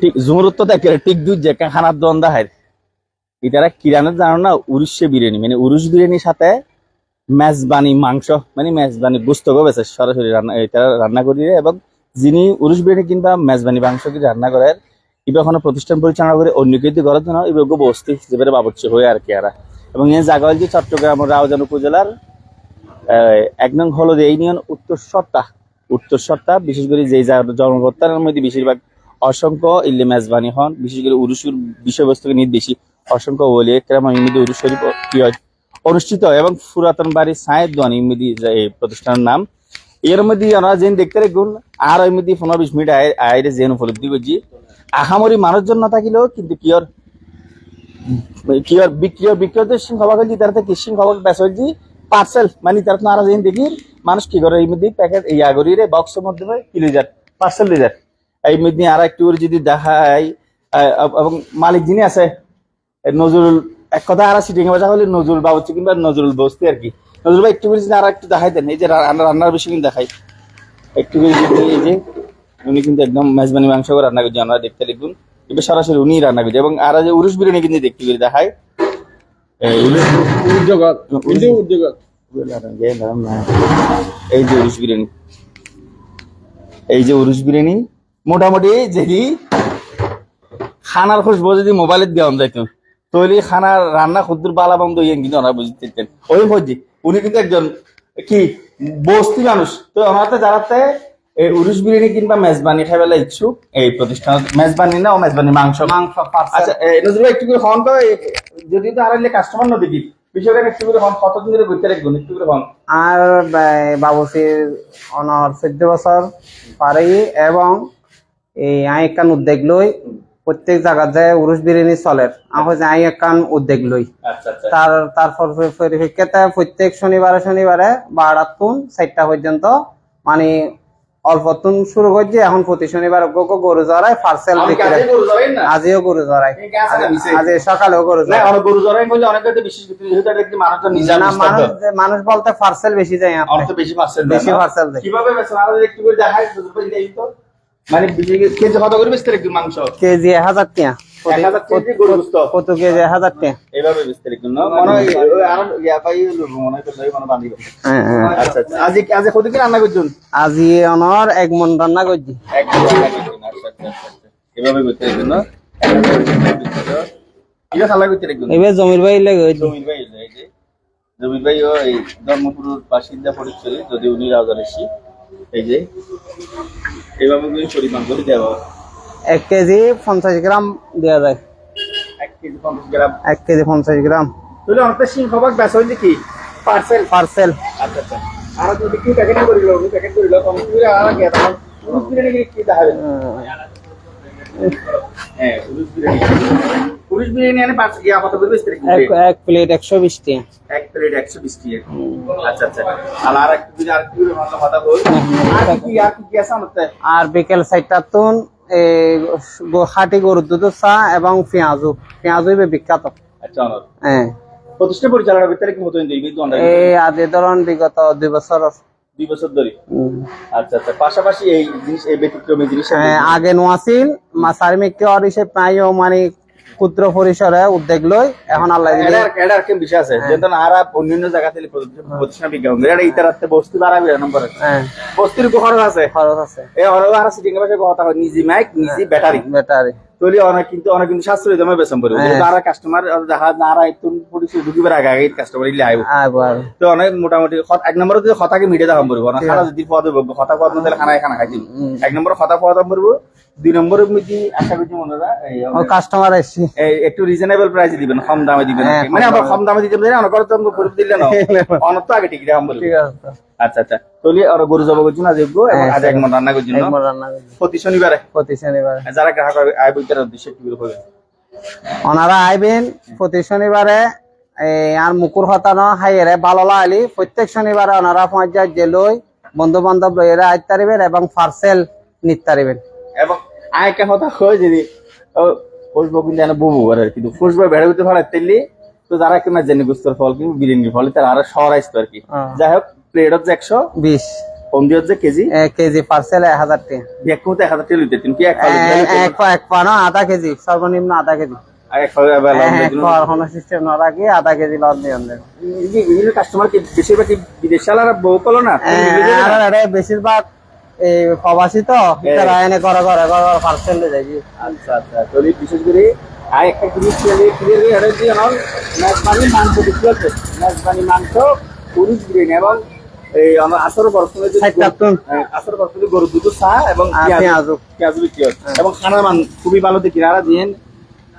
ঠিক দুই যে মানে সাথে মাংস মানে এবং যিনি মাংস প্রতিষ্ঠান পরিচালনা করে অন্য কিছু করার জন্য এবার বস্তি যেবারে বাবুর্চি হয়ে আর কি এরা। এবং এই জায়গা হল যে চট্টগ্রাম ও রাউজান উপজেলার এক নং হলদে উত্তর সত্তা উত্তর সত্তা বিশেষ করে জায়গা জন্মকর্তার মধ্যে বেশিরভাগ অসংখ্য ইল্লে মেজবানি হন, বিশেষ করে উরুসুর বিষয়বস্তুকে নিয়ে বেশি অসংখ্য ওলি একরাম ইমিদি উরুস শরীফ অনুষ্ঠিত এবং পুরাতন বাড়ি সায়েদ দোয়ান ইমিদি প্রতিষ্ঠানের নাম। এর মধ্যে আমরা যেন দেখতে রাখুন আর মধ্যে পনেরো বিশ মিনিট আয় আইরে যেন উপলব্ধি করছি। আহামরি মানুষজন না থাকিলেও কিন্তু কিয়র কিয়র বিক্রিয় বিক্রিয়তে সিং হবা গেছি তার থেকে সিং হবা বেস হয়েছি পার্সেল মানে তার না যেন দেখি, মানুষ কি করে এই মধ্যে প্যাকেট এই আগরি রে বক্সের মধ্যে কিলো যার পার্সেল দিয়ে যার এই মধ্যে আর একটু করে যদি দেখায় এবং মালিক যিনি আছে নজরুল এক কথা আর সিটিং বাজা হলে নজরুল বাবুচি কিংবা নজরুল বস্তি আর কি। নজরুল ভাই একটু করে যদি আর একটু দেখাই দেন এই যে রান্নার বিষয় কিন্তু দেখাই। একটু করে যদি এই যে উনি কিন্তু একদম মেজবানি মাংস করে রান্না করছে আমরা দেখতে লিখুন। এবার সরাসরি উনি রান্না করছে এবং আর যে উরুষ বিরিয়ানি কিন্তু দেখতে করে দেখায় এই যে উরুষ বিরিয়ানি। এই যে উরুষ বিরিয়ানি। মোটামুটি যদি খানার খুশবো যদি মোবাইলে দেওয়া যাইতো তৈরি খানার রান্না খুদ্দুর বালা বন্ধ ইয়ে কিন্তু ওনারা বুঝতেন ওই হচ্ছে উনি কিন্তু একজন কি বস্তি মানুষ। তো ওনাতে যারাতে এই উরুষ বিরিয়ানি কিংবা মেজবানি খাইবেলা ইচ্ছুক এই প্রতিষ্ঠান মেজবানি না ও মেজবানি মাংস মাংস আচ্ছা নজরুল একটু করে হন তো যদি তো আর কাস্টমার না দেখি বিষয়টা একটু করে হন কতদিন ধরে ঘুরতে রাখবেন একটু করে হন। আর বাবুসির অনর চোদ্দ বছর পারি এবং এই আই একান উদ্যোগ লই প্রত্যেক জায়গাত যে উরুষ বিরিয়ানি চলের। যে আই একান উদ্যোগ লই। আচ্ছা আচ্ছা। তার তারপর পরিপ্রেক্ষিতে প্রত্যেক শনিবারে শনিবারে বারোটার তুন চারটা পর্যন্ত মানে অল্প তুন শুরু করছে এখন প্রতি শনিবার গরু জড়াই পার্সেল বিক্রি আজিও গরু জড়াই। আজ সকালেও গরু জড়াই গরু জড়াই অনেক বিশেষ মানুষ মানুষ বলতে পার্সেল বেশি যায় বেশি পার্সেল বেশি দেয়। কীভাবে মানে কেজি কত করে বেচতে একটু মাংস? কেজি এক হাজার টাকা এক হাজার কেজি গরু কত কেজি হাজার টাকা এইভাবে বেচতে একটু মনে হয় আর ইয়া মনে হয় মনে বাঁধি হ্যাঁ, হ্যাঁ। আচ্ছা আচ্ছা। আজ আজ কত কি রান্না করছেন? আজি অনর এক মন রান্না করছি। এক কিলো রান্না করছেন। আচ্ছা আচ্ছা আচ্ছা। এভাবে করতে একটু না খালা করতে একটু এবার জমির বাড়ি লেগে জমির ভাই জমির ভাই ও এই ধর্মপুরের বাসিন্দা পরিচয় যদি উনি রাজার এসি এই যে এইভাবে করে পরিমাণ করে দেওয়া এক কেজি পঞ্চাশ গ্রাম দেওয়া যায়। এক কেজি পঞ্চাশ গ্রাম। এক কেজি পঞ্চাশ গ্রাম। তাহলে অনেকটা সিং খবর ব্যাস হয়েছে কি পার্সেল? পার্সেল। আচ্ছা আচ্ছা। আর যদি কি প্যাকেটিং করিল প্যাকেট করিল কম করে আর কি তখন পুরুষ বিরিয়ানি কি দেখাবে? হ্যাঁ পুরুষ বিরিয়ানি। পুরুষ বিরিয়ানি পাঁচ কত এক প্লেট একশো বিশ টাকা এক প্লেট একশো বিশ টাকা আচ্ছা আচ্ছা। আর আর একটু যদি আর ভালো কথা বল আর কি আর কি কি আছে আমাদের? আর বিকেল চারটার তুন এই গ- গরুর দুধ চা এবং পেঁয়াজু। পেঁয়াজু বিখ্যাত। আচ্ছা হ্যাঁ। প্রতিষ্ঠা পরিচালনার ভিতরে কি মতন দিই কিন্তু এই আদি ধরুন বিগত দুই বছর দুই বছর ধরে? আচ্ছা আচ্ছা। পাশাপাশি এই জিনিস এই ব্যতিক্রমী জিনিস হ্যাঁ, আগে নোয়াছিল মাসারি কেয়ার হিসেবে প্রায় মানে ক্ষুদ্র পরিসরে উদ্যোগ লই এখন আল্লাহ দিলে এটার এটার কেম বিষয় আছে? যেহেতু আর অন্যান্য জায়গা থেকে প্রতিষ্ঠান বিজ্ঞাপন এটা ইতারাতে বস্তি বাড়াবি নম্বর হ্যাঁ। বস্তির খরচ আছে। খরচ আছে। এই অনেক আর সিটিং এর পাশে কথা হয় নিজে মাইক নিজে ব্যাটারি ব্যাটারি তৈরি অনেক কিন্তু অনেক কিন্তু সাশ্রয়ী দামে বেচন পড়বে হ্যাঁ। আর কাস্টমার দেখা না আর একটু পরিচয় ঢুকিবার আগে আগে কাস্টমার ইলে আইব। তো অনেক মোটামুটি এক নম্বরে যদি খতাকে মিটে দাম পড়ব। না খানা যদি পদ খতা পদ না দিলে খানা খানা খাইছি এক নম্বরে খতা পদ দাম পড়ব। দুই নম্বরে মিটি আশা করছি মনেরা কাস্টমার একটু রিজনেবল প্রাইসে দিবেন কম দামে দিবেন। হ্যাঁ, মানে আবার কম দামে দিতে পারেন অনেক তো আমরা করে দিলে না। অনেক তো আগে দাম ঠিক আছে তো। আচ্ছা আচ্ছা। তলি আর গরু জব করছি না দেখব এবং হ্যাঁ, আজ এক মন রান্না করছি না? একবার রান্না করছি। প্রতি শনিবারে। প্রতি শনিবার। যারা গ্রাহক আয় বইটার উদ্দেশ্যে কি হবে ওনারা আইবেন প্রতি শনিবারে আর মুকুর হতানো হাইয়েরে বাললা আলি। প্রত্যেক শনিবারে ওনারা পঞ্চায়েত জেলই বন্ধু বান্ধব লইয়েরা আইতে পারিবেন এবং পার্সেল নিতে পারিবেন এবং আয় কেন কথা হয় যদি ফুসবো কিন্তু এনে বউ আর কিন্তু ফুসবো বেড়ে উঠতে ভালো তেলি তো যারা কিনা জেনে গুস্তর ফল কিন্তু বিরিয়ানির ফলে তারা আরও সরাইছে আর কি। হ্যাঁ। যাই হোক প্লেট হচ্ছে একশো। বিশ। কম হচ্ছে কেজি। এক কেজি পার্সেল এক হাজার টাকা। ব্যাগ কমতে এক হাজার টাকা তিন কি এক এক পা এক পা না আধা কেজি সর্বনিম্ন আধা কেজি। এক এক বেশিরভাগ এই প্রবাসী তো তারা এনে করে করে করে পার্সেল আচ্ছা আচ্ছা। তো বিশেষ করে আর একটা জিনিস ক্লিয়ার ক্লিয়ার হয়ে এটা দিয়ে আমার মেজবানি মাংস বিক্রি হচ্ছে মেজবানি মাংস পুরুষ গ্রিন এবং এই আমার আসর কার্টুন। আসর বরফে গরু দুধ চা এবং পেঁয়াজ। পেঁয়াজ বিক্রি হচ্ছে এবং খানার মান খুবই ভালো দেখি। আর দিন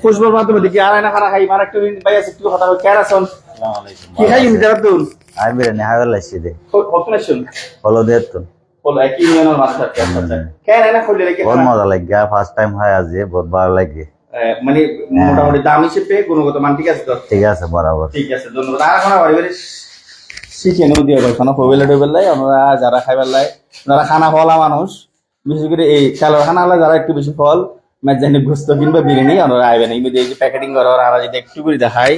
খুশবুর মাধ্যমে দেখি। আর না খানা খাই। আর একটা ভাই আছে একটু কথা কেন আছেন? কি খাই? ইমি যারা তুন আমি বিরিয়ানি হাগর লাগছি দে। কত হলো আচ্ছা। মজা লাগে ফার্স্ট টাইম হয় আজ বহুত ভালো লাগে মানে মোটামুটি দাম হিসেবে গুণগত মান ঠিক আছে তো? ঠিক আছে বরাবর। ঠিক আছে ধন্যবাদ। আর এখন বাড়ি বাড়ি শিখে নেব দিয়ে এখন হইবেলে টইবেলাই আমরা যারা খাইবার লাই যারা খানা ফলা মানুষ বিশেষ করে এই চালের খানা হলে যারা একটু বেশি ফল মেজানি গোস্ত কিনবা বিরিয়ানি আমরা আইবেন এই এই যে প্যাকেটিং করা হয়, আমরা যদি একটু করে দেখাই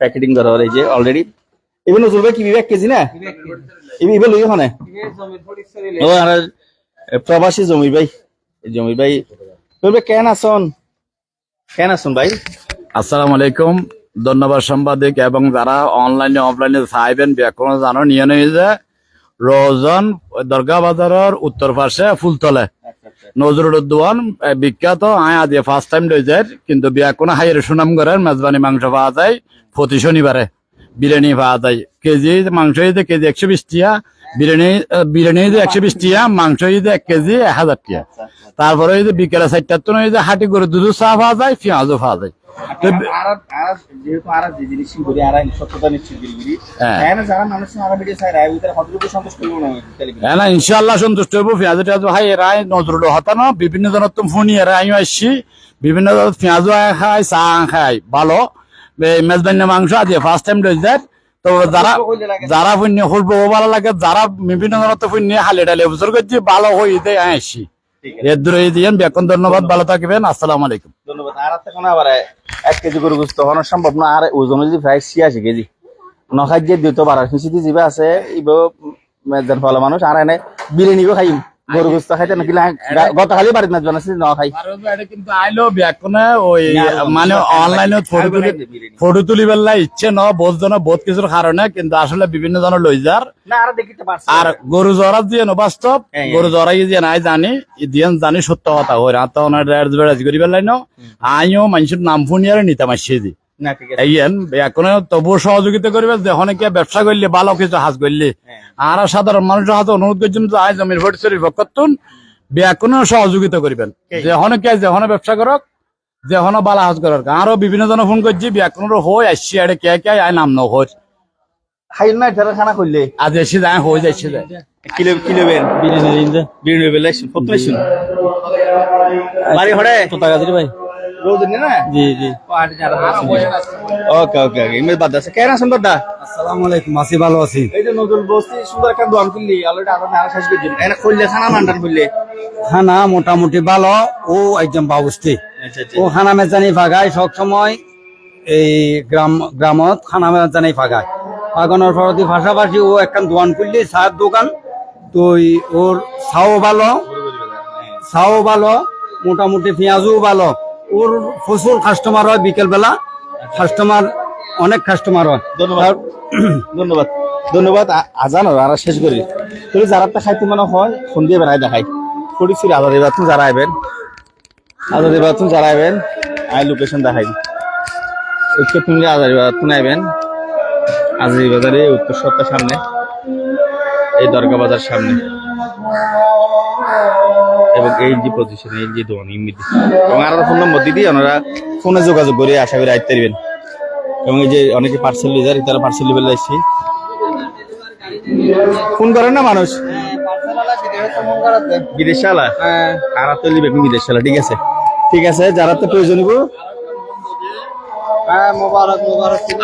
প্যাকেটিং করা হয় এই যে অলরেডি এবার নজরুল ভাই কি এক কেজি না এবার এবার ওখানে ও আর প্রবাসী জমি ভাই এই জমি ভাই। তুমি কেন আসন? কেন আসুন ভাই? আসসালামু আলাইকুম। ধন্যবাদ সাংবাদিক এবং যারা অনলাইনে অফলাইনে চাইবেন ব্যাকরণ জানো নিয়ে নিয়ে যে রোজন দরগা বাজারের উত্তর পাশে ফুলতলে। নজরুল উদ্দোয়ান বিখ্যাত। আয় আদি ফার্স্ট টাইম লই যায় কিন্তু ব্যাকরণ হাইয়ের সুনাম করেন মেজবানি মাংস পাওয়া যায় প্রতি শনিবারে। বিরিয়ানি যায় কেজি মাংস ঈদে কেজি একশো বিশ টিয়া বিরিয়ানি বিরিয়ানি ঈদে একশো বিশ টিয়া মাংস ঈদে এক কেজি এক হাজার টিয়া। তারপরে এই যে বিকেলে চারটার তো এই যে হাঁটি করে দুধ চা পাওয়া যায় পেঁয়াজও পাওয়া যায়। হ্যাঁ। সন্তুষ্ট হ্যাঁ না ইনশাল্লাহ সন্তুষ্ট হব পেঁয়াজ টেয়াজ ভাই এরাই নজরুল হতানো বিভিন্ন জনের তো ফোনই এরা আমি আসছি বিভিন্ন পেঁয়াজও খাই চা খাই ভালো। মেজবান্য মাংস আদি ফার্স্ট টাইম লই যায় তো যারা যারা পুণ্য করব ভালো লাগে যারা বিভিন্ন তো পুণ্য হালে ডালে। বছর করছি ভালো আমি আসছি এর দূরে বেকন ধন্যবাদ ভালো থাকবেন আসসালামু আলাইকুম। ধন্যবাদ। আর আবার এক কেজি গরু গুস্ত হওয়ানো সম্ভব না আর ওজন যদি প্রায় ছিয়াশি কেজি। নখাই যে দিত বাড়ার খুশিতে যিবা আছে ইব মেজান ফলে মানুষ আর এনে বিরিয়ানিও খাইম। গরু গুস্ত খাইতে নাকি বাড়িতে ন খাই। কিন্তু আইলো ওই মানে অনলাইনে ফটো তুলি ফটো তুলিবার লাই ইচ্ছে ন বোধ জন বহুত কিছুর কারণে কিন্তু আসলে বিভিন্ন জনের লই যার। আর গরু জরা দিয়ে ন বাস্তব হ্যাঁ, গরু জরাই দিয়ে নাই জানি। দিয়ে জানি সত্য কথা হই রাত বেড়াজ করি পেলাই ন। আইও মানুষের নাম ফুনিয়ারে নিতে মাসিয়ে দি না ঠিক আছে এই এখন তবু সহযোগিতা করবে যখন কি ব্যবসা করলে ভালো কিছু হাজ করলে। হ্যাঁ। আর সাধারণ মানুষের হাতে অনুরোধ করছেন যে আয় জমির ভোট শরীফ করতুন ব্যাকরণ সহযোগিতা করবেন। যেখানে কে যেখানে ব্যবসা করক যেখানে বালা হাজ করক। আরও বিভিন্ন জন ফোন করছি ব্যাকরণ হই আসছি আরে কে কে আয় নাম ন হই। খাইল না এটা খানা করলে? আজ এসে যায় হয়ে যাচ্ছে যায়। কিলো কিলো বেন বিরিয়ানি বিরিয়ানি বেলে কত লাইছুন বাড়ি হড়ে কোথা গাছিস ভাই? ওকে ওকে ওকে ইমেল বাদ আছে কেন আছেন বাদা আসসালামু আলাইকুম আছি ভালো আছি। এই যে নতুন বস্তি সুন্দর একটা দোয়ান কিনলি অলরেডি আরও মেলা শেষ করে দিন এনে খুললে খানা মান্ডান খুললে? খানা মোটামুটি ভালো ও একজন বাবুস্তি। আচ্ছা আচ্ছা। ও খানা মেজানি ফাগায় সব সময় এই গ্রাম গ্রামত খানা মেজানি ফাগায় ফাগানোর পরতি পাশাপাশি ও একখান দোকান খুললি চার দোকান। তো ওর চাও ভালো চাও ভালো মোটামুটি পেঁয়াজও ভালো। ওর প্রচুর কাস্টমার হয় বিকেল বেলা কাস্টমার অনেক কাস্টমার হয়। ধন্যবাদ। ধন্যবাদ। ধন্যবাদ। আজান আর শেষ করি। তুমি যারা তা খাইতে মনে হয় ফোন দিয়ে বেড়াই দেখাই। করেছি আজাদ তুমি যারা আইবেন। আজাদ তুমি যারা আইবেন আই লোকেশন দেখাই। ওকে তুমি আজাদ তুমি আইবেন। আজাদ বাজারে উত্তর সপ্তাহ সামনে। এই দরগা বাজার সামনে। এবং এই যে পজিশন এই যে দোকান ইমিডিয়েট এবং আর ফোন নম্বর দিদি ওনারা ফোনে যোগাযোগ করে আশা করি আইতে পারবেন। এবং এই যে অনেকে পার্সেল নিয়ে যায় তারা পার্সেল নিয়ে আসছি ফোন করেন না মানুষ? বিদেশ চালা কারা তো নিবে বিদেশ চালা ঠিক আছে। ঠিক আছে যারা তো প্রয়োজন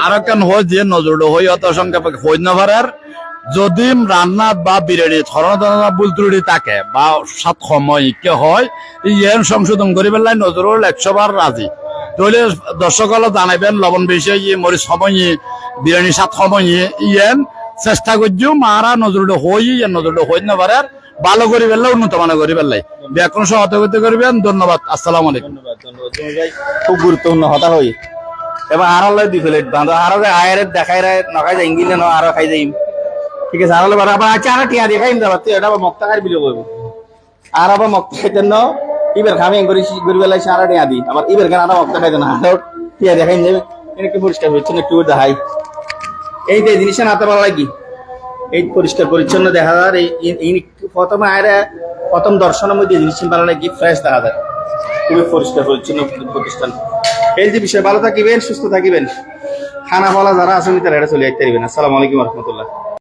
আর কেন হয় যে নজর হই অত সংখ্যা হই না পারার যদি রান্না বা বিরিয়ানি ধরনের ভুল ত্রুটি থাকে বা সাত সময় কে হয় ইয়েন সংশোধন করি পেলাই নজরুল একশো বার রাজি। তাহলে দর্শক হলো জানাবেন লবণ বেশি মরিচ সময়, বিরিয়ানি সাত সময় ইয়েন চেষ্টা করছ মারা নজরুল হই আর নজরুল হই না পারে ভালো করি ফেললে উন্নত মানের করি ফেললে ব্যাকরণ সহযোগিতা করবেন, ধন্যবাদ, আসসালাম আলাইকুম। খুব গুরুত্বপূর্ণ কথা হই। এবার আরও দুই প্লেট বাঁধো আরও আয়ের দেখাই রায়, নখাই যাই ন, আরও খাই যাইম ঠিক আছে, আরও বার আবার আচ্ছা আরও টিয়া দেখাইম যাবার তুই এটা মক্তা খাই বিলো করব আর আবার মক্তা খাইতেন ন, ইবের খামি করি করি বেলাইছে আরও টিয়া দি আবার ইবের গান আরও মক্তা খাইতেন আরও টিয়া দেখাইম যাবে। একটু পরিষ্কার পরিচ্ছন্ন, একটু দেখাই। এই যে জিনিসটা না তো ভালো লাগি। এই পরিষ্কার পরিচ্ছন্ন দেখা যায় এই প্রথমে আয়রা, প্রথম দর্শনের মধ্যে জিনিস ভালো লাগে ফ্রেশ দেখা যায়। খুবই পরিষ্কার পরিচ্ছন্ন প্রতিষ্ঠান। এই যে বিষয়, ভালো থাকিবেন, সুস্থ থাকিবেন। খানা বলা যারা আছেন, তারা এটা চলে আসতে পারবেন। আসসালামু আলাইকুম রহমতুল্লাহ।